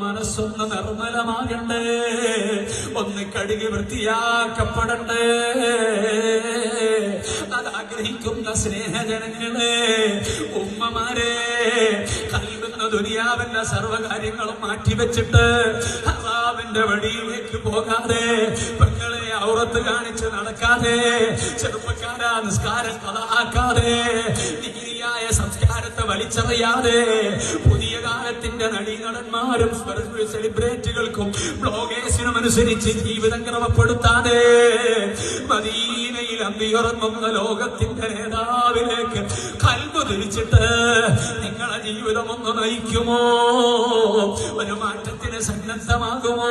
മനസ്സൊന്ന് നിർമ്മലമാകണ്ടേ. ഒന്ന് കഴുകി വൃത്തിയാക്കപ്പെടണ്ടേ അത് ആഗ്രഹിക്കുന്ന സ്നേഹജനങ്ങളെ ഉമ്മമാരെ കൽവുന്ന ദുനിയാവിന്റെ സർവകാര്യങ്ങളും മാറ്റിവെച്ചിട്ട് ഹറാമിന്റെ വഴിയിലേക്ക് പോകാതെ പെങ്ങളെ ഔറത്ത് കാണിച്ച് നടക്കാതെ ചെറുപ്പക്കാരാ നിസ്കാരം കളാക്കാതെ നീതിയായ സംസ്കാരത്തെ വലിച്ചറിയാതെ പുതിയ കാലത്തിന്റെ നടീനടന്മാരും സെലിബ്രേറ്റുകൾക്കും ബ്ലോഗേഴ്സിനും അനുസരിച്ച് ജീവിതം ക്രമപ്പെടുത്താതെ മദീനയിൽ അന്തിയുറങ്ങുന്ന ലോകത്തിന്റെ നേതാവിലേക്ക് കൽവ് തിരിച്ചിട്ട് നിങ്ങളെ ജീവിതം ഒന്ന് നയിക്കുമോ? ഒരു മാറ്റത്തിന് സന്നദ്ധമാകുമോ?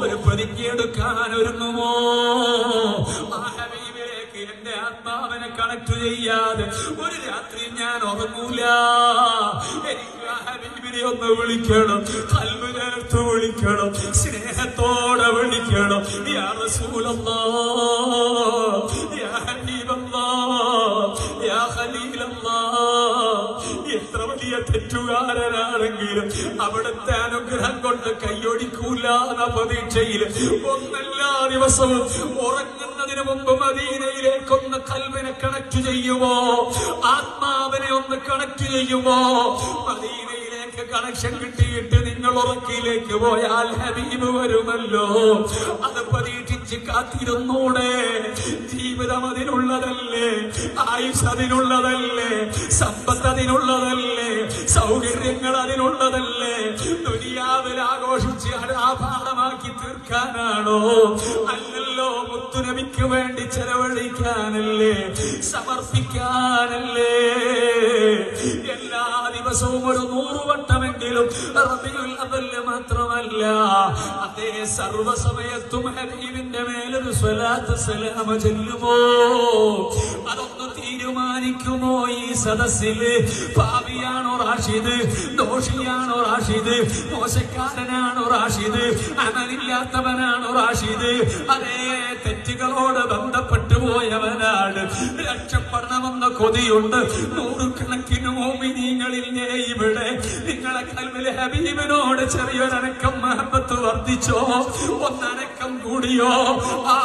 ഒരു പ്രതിജ്ഞയെടുക്കാൻ ഒരുങ്ങുമോ? എന്റെ ആത്മാവിനെ കണക്ട് ചെയ്യാതെ ഒരു രാത്രി ഞാൻ ഉറങ്ങൂല. എനിക്ക് ഒന്ന് വിളിക്കണം കൽവ് വിളിക്കണം സ്നേഹത്തോടെ വിളിക്കണം. യാ യാ യാ എത്ര വലിയ തെറ്റുകാരനാണെങ്കിലും അവിടുത്തെ അനുഗ്രഹം കൊണ്ട് കൈയൊടിക്കൂല എന്ന പ്രതീക്ഷയിൽ ഒന്നെല്ലാ ദിവസവും ഉറങ്ങുന്നതിന് മുമ്പ് മദീനയിലേക്കൊന്ന് കൽവിനെ കണക്ട് ചെയ്യുമോ ആത്മാവിനെ ഒന്ന് കണക്ട് ചെയ്യുമോ മദീനയിലേക്ക് കണക്ഷൻ കിട്ടിയിട്ട് നിങ്ങൾ ഉറക്കിയിലേക്ക് പോയാൽ ഹബീബ് വരുമല്ലോ. അത് പരീക്ഷിച്ച് കാത്തിരുന്നൂടെ. ജീവിതം അതിനുള്ളതല്ലേ? ആയുസ് അതിനുള്ളതല്ലേ? സമ്പത്ത് അതിനുള്ളതല്ലേ? സൗകര്യങ്ങൾ അതിനുള്ളതല്ലേ? ദുനിയാവിൽ ആഘോഷിച്ച് ആഭാരമാക്കി തീർക്കാനാണോ അല്ലല്ലോ മുത്തുനബിക്ക് വേണ്ടി ചെലവഴിക്കാനല്ലേ സമർപ്പിക്കാനല്ലേ? എല്ലാ ദിവസവും ഒരു നൂറ് വട്ടമെങ്കിലും റബിയുൽ അവൽ മാത്രമല്ല അതേ സർവസമയത്തും ഹബീബിന്റെ മേലൊരു സ്വലാത്ത് സലാമ ചെല്ലുമോ? അതൊന്ന് ഈ സദസ്സിൽ പാവിയാണോ റാഷിദ്? ദോഷിയാണോ റാഷിദ്? മോശക്കാരനാണോ റാഷിദ്? അമലില്ലാത്തവനാണോ റാഷിദ്? അതേ തെറ്റുകളോട് ബന്ധപ്പെട്ടു പോയവനാണ്. രക്ഷപ്പെടണമെന്ന കൊതിയുണ്ട്. നൂറുകണക്കിന് മോമിനിങ്ങളിൽ ഇവിടെ. നിങ്ങളെ കൽവിലെ ഹബീബിനോട് ചെറിയൊരനക്കം മഹബത്ത് വർദ്ധിച്ചോ? ഒന്നനക്കം കൂടിയോ? ആ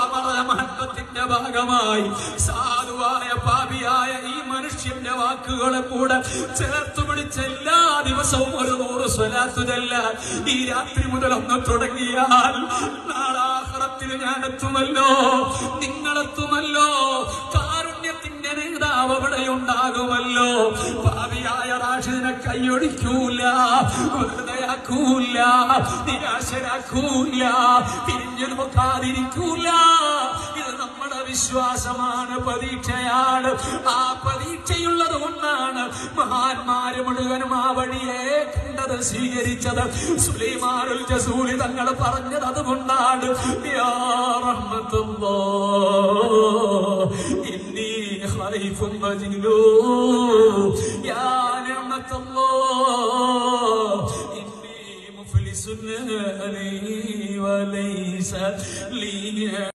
മഹത്വത്തിന്റെ ഭാഗമായി സാധുവായ പാപിയായ ഈ മനുഷ്യന്റെ വാക്കുകളെ കൂടെ ചേർത്ത് പിടിച്ച എല്ലാ ദിവസവും ഒരു നൂറ് സ്വലാത്തു ചെല്ലാൻ ഈ രാത്രി മുതൽ ഒന്ന് തുടങ്ങിയാൽ നാളാഹറത്തിൽ ഞാൻ എത്തുമല്ലോ. നിങ്ങളെത്തുമല്ലോ കാരുണ്യത്തിന്റെ നേതാവ് അവിടെ ഉണ്ടാകുമല്ലോ. ഭാവിയായ റാഷിദിനെ കൈയൊടിക്കൂല വെറുതെയാക്കൂല നിരാശരാക്കൂല തിരിഞ്ഞു നോക്കാതിരിക്കൂല ഇത് നമ്മുടെ വിശ്വാസമാണ് പരീക്ഷയാണ് ആ പരീക്ഷയുള്ളത് കൊണ്ടാണ് മഹാന്മാര് മുഴുവനും ആ വഴിയെ കണ്ടത് സ്വീകരിച്ചത്. സുലൈമാനുൽ ജസൂലി തങ്ങൾ പറഞ്ഞത് അതുകൊണ്ടാണ്. ഹൈഫും ഇന്നി വജിലൂ لي وليس لي.